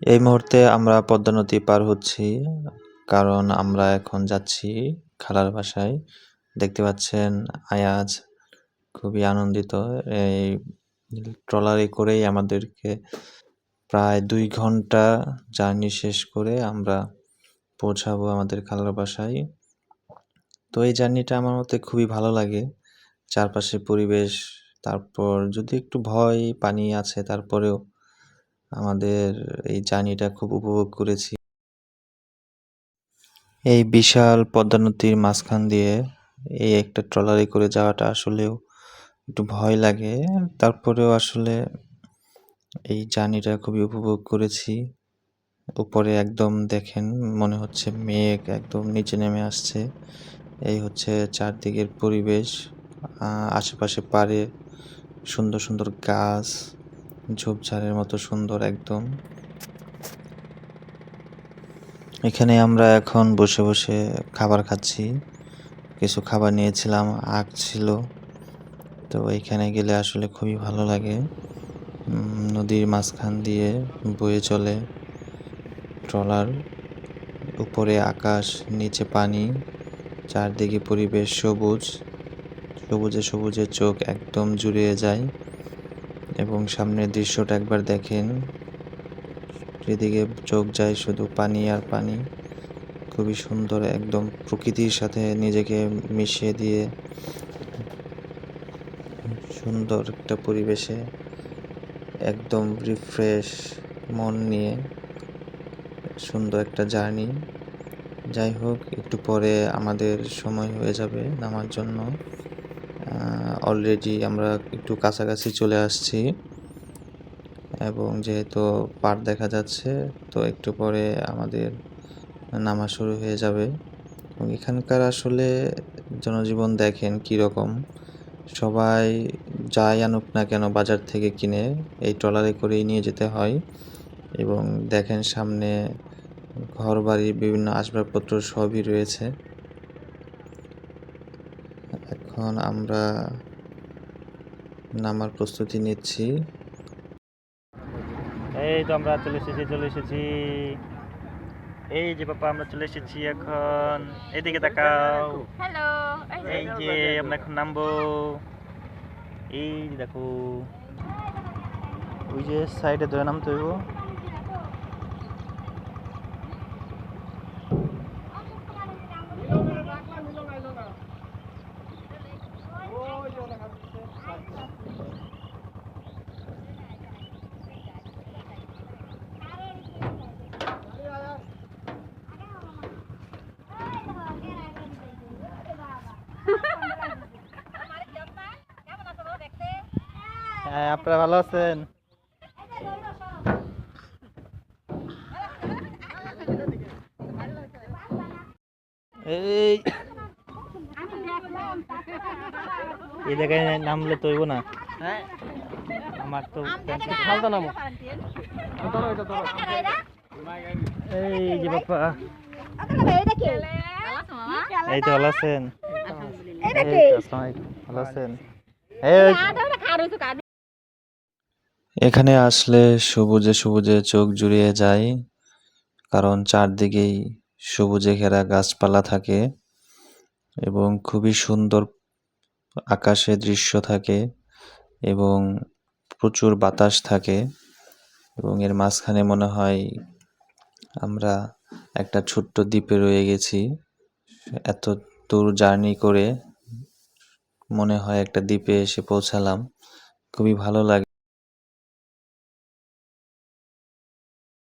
এই মুহূর্তে আমরা পদ্মা নদী পার হচ্ছি, কারণ আমরা এখন যাচ্ছি খালার বাসায়। দেখতে পাচ্ছেন আয়াজ, খুবই আনন্দিত। এই ট্রলারে করেই আমাদেরকে প্রায় দুই ঘণ্টা জার্নি শেষ করে আমরা পৌঁছাবো আমাদের খালার বাসায়। তো এই জার্নিটা আমার মতে খুবই ভালো লাগে। চারপাশে পরিবেশ, তারপর যদি একটু ভয়, পানি আছে, তারপরেও আমাদের এই জার্নিটা খুব উপভোগ করেছি। এই বিশাল পদ্মা নদীর মাঝখান দিয়ে এই একটা ট্রলারে করে যাওয়াটা আসলেও একটু ভয় লাগে। তারপরেও আসলে এই জার্নিটা খুবই উপভোগ করেছি। উপরে একদম দেখেন, মনে হচ্ছে মেঘ একদম নিচে নেমে আসছে। এই হচ্ছে চারদিকের পরিবেশ আশেপাশে পারে সুন্দর সুন্দর গাছ ঝোপঝাড়ের মতো সুন্দর একদম। এখানে আমরা এখন বসে বসে খাবার খাচ্ছি। কিছু খাবার নিয়েছিলাম, আখ ছিল। তো এখানে গেলে আসলে খুবই ভালো লাগে। নদীর মাঝখান দিয়ে বয়ে চলে ট্রলার। উপরে আকাশ, নিচে পানি, চারদিকে পরিবেশ সবুজ। সবুজে সবুজে চোখ একদম জুড়িয়ে যায়। এবং সামনের দৃশ্যটা একবার দেখেন। যেদিকে চোখ যায় শুধু পানি আর পানি। খুবই সুন্দর একদম প্রকৃতির সাথে নিজেকে মিশিয়ে দিয়ে সুন্দর একটা পরিবেশে একদম রিফ্রেশ মন নিয়ে সুন্দর একটা জার্নি। যাই হোক, একটু পরে আমাদের সময় হয়ে যাবে নামার জন্য। অলরেডি আমরা একটু কাছাকাছি চলে আসছি। এবং যেহেতু পার দেখা যাচ্ছে, তো একটু পরে আমাদের নামা শুরু হয়ে যাবে। এবং এখানকার আসলে জনজীবন দেখেন কীরকম। সবাই যাই আনুক না কেন বাজার থেকে কিনে এই ট্রলারে করেই নিয়ে যেতে হয়। এবং দেখেন সামনে ঘর বাড়ি বিভিন্ন আসবাবপত্র সবই রয়েছে। এখন আমরা নামার প্রস্তুতি নিচ্ছি। এই তো আমরা চলে এসেছি চলে এসেছি। এই যে বাবা আমরা চলে এসেছি এখন। এদিকে তাকাও। হ্যালো এই যে আমরা এখন নামবো। এই যে দেখো। ওই যে সাইডে ধরে নামতে হইব। হ্যাঁ আপনারা ভালো আছেন? এই এই জায়গায় নামলে তো হইব না আমার তো ফালতা নামো। এই যে বাপ্পা। এই তো ভালো আছেন? এই তো আসসালামু আলাইকুম। ভালো আছেন? এই এখানে আসলে সবুজে সবুজে চোখ জুড়িয়ে যায়, কারণ চারদিকেই সবুজে ঘেরা গাছপালা থাকে এবং খুবই সুন্দর আকাশে দৃশ্য থাকে এবং প্রচুর বাতাস থাকে এবং এর মাঝখানে মনে হয় আমরা একটা ছোট্ট দ্বীপে রয়ে গেছি। এত দূর জার্নি করে মনে হয় একটা দ্বীপে এসে পৌঁছালাম। খুবই ভালো লাগে।